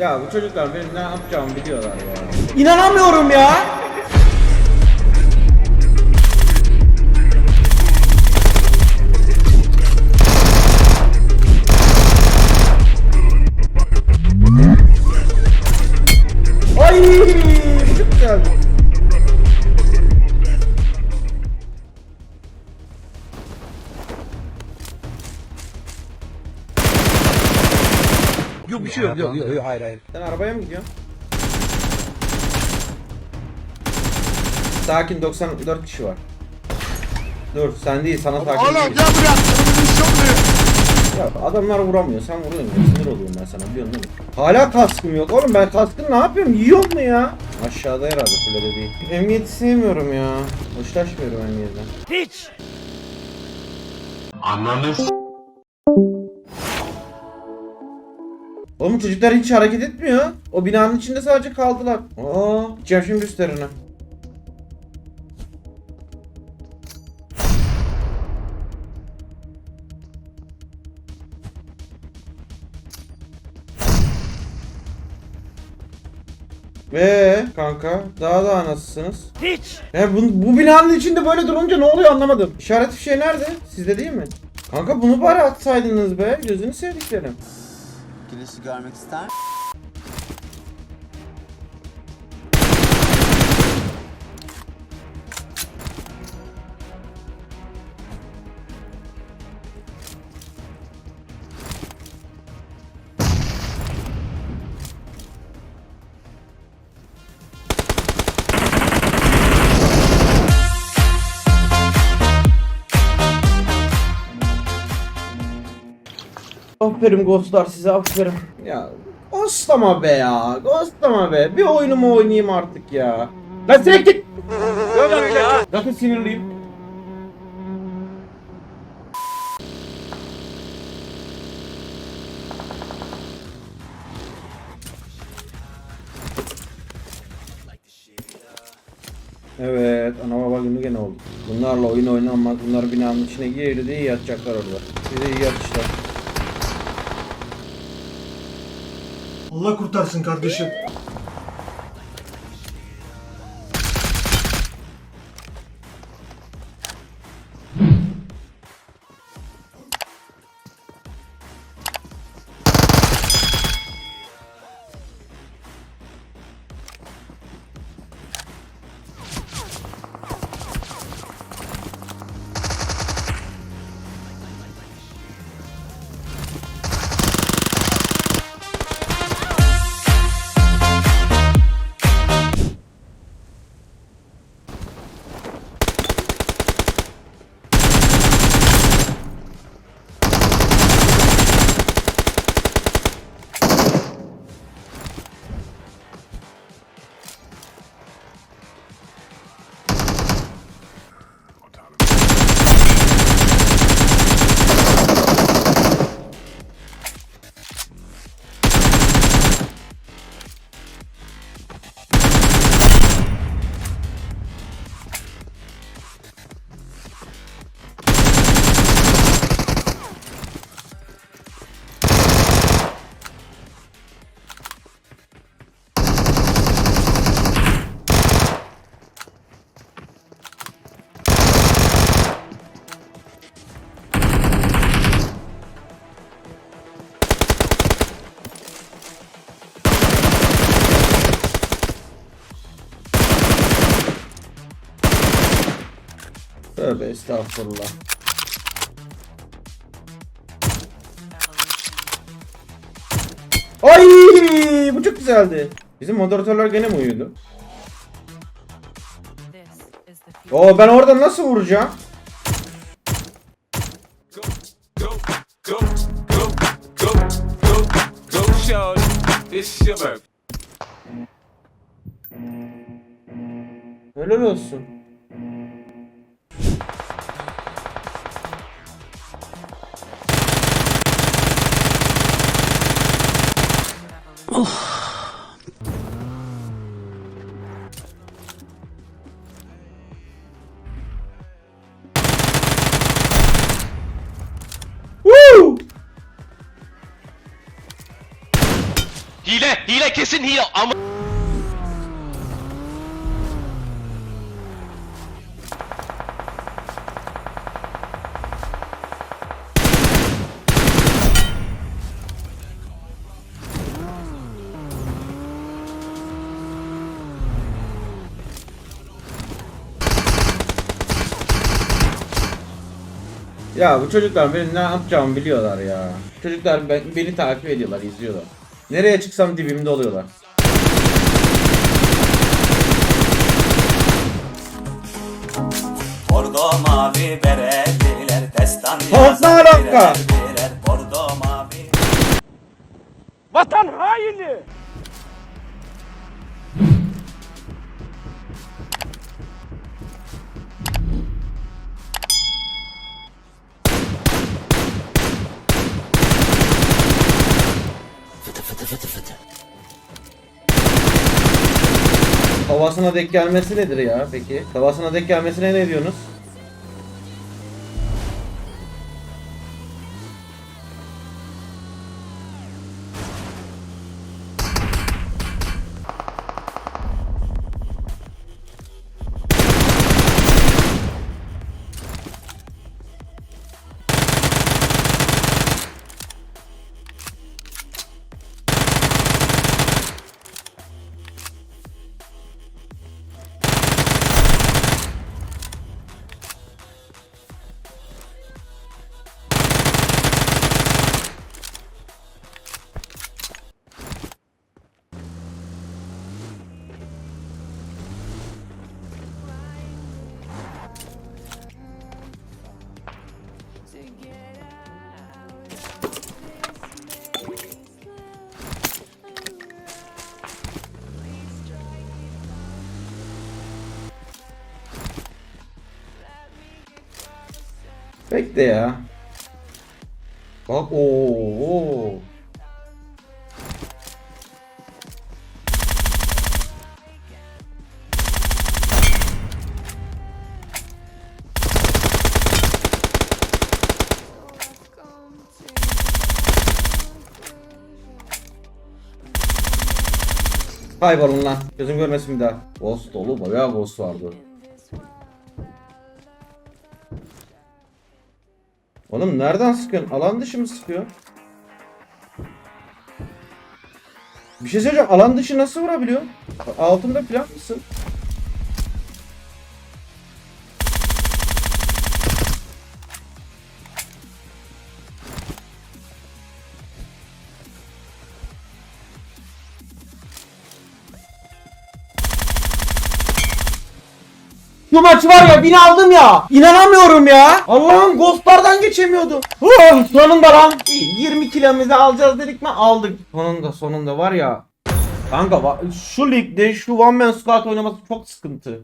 Ya bu çocuklar benim ne yapacağımı biliyorlar ya. İnanamıyorum ya. Ay, çok güzeldi. Yok yok. Yok hayır hayır. Sen arabaya mı gidiyorsun? Sakin 94 kişi var. Dur sen değil sana takip Oğlum edeyim. gel buraya. İş yapmıyor. Ya adamlar vuramıyor sen vuruyorsun ya sinir oluyorum ben sana biliyorsun değil mi? Hala kaskım yok oğlum ben kaskın ne yapıyorum yiyor mu ya? Aşağıda herhalde kulede değil. Emniyeti sevmiyorum ya. Hoşlaşmıyorum emniyetten. Hiç. Oğlum çocuklar hiç hareket etmiyor. O binanın içinde sadece kaldılar. Aa, gideceğim şimdi üstlerine. Ee kanka daha daha nasılsınız? Hiç. Ya bu, bu binanın içinde böyle durunca ne oluyor anlamadım. İşaret fişeği nerede? Sizde değil mi? Kanka bunu bari atsaydınız be. Gözünü sevdiklerim. Güneşi görmek ister Aferin ghostlar size aferin. Ya ghostlama be ya. Ghostlama be. Bir oyunumu oynayayım artık ya. Lan sen git. Zaten sinirliyim. Evet, ana baba günü gene oldu. Bunlarla oyun oynanmaz. Bunlar binanın içine girdi, yatacaklar orada. Size iyi yatışlar. Allah kurtarsın kardeşim. Tövbe estağfurullah. Ay bu çok güzeldi. Bizim moderatörler gene mi uyudu? Oo ben orada nasıl vuracağım? go, go, Woo! Hile! Hile kesin hile ama Ya bu çocuklar benim ne yapacağımı biliyorlar ya. Çocuklar ben- beni takip ediyorlar, izliyorlar. Nereye çıksam dibimde oluyorlar. Bordo mavi bereliler destan yazar birer birer Bordo mavi Vatan haini. Havasına denk gelmesi nedir ya peki? Havasına denk gelmesine ne diyorsunuz? Bekle ya. Bak ooo. Kaybolun lan. Gözüm görmesin bir daha. Ghost dolu bayağı ghost vardı. Oğlum nereden sıkıyorsun? Alan dışı mı sıkıyor? Bir şey söyleyeceğim. Alan dışı nasıl vurabiliyor? Altında falan mısın? Bu maç var ya bin aldım ya. İnanamıyorum ya. Allah'ım ghostlardan geçemiyordum. Oh, sonunda lan. 20 kilometre alacağız dedik mi aldık. Sonunda sonunda var ya. Kanka şu ligde şu one man squad oynaması çok sıkıntı.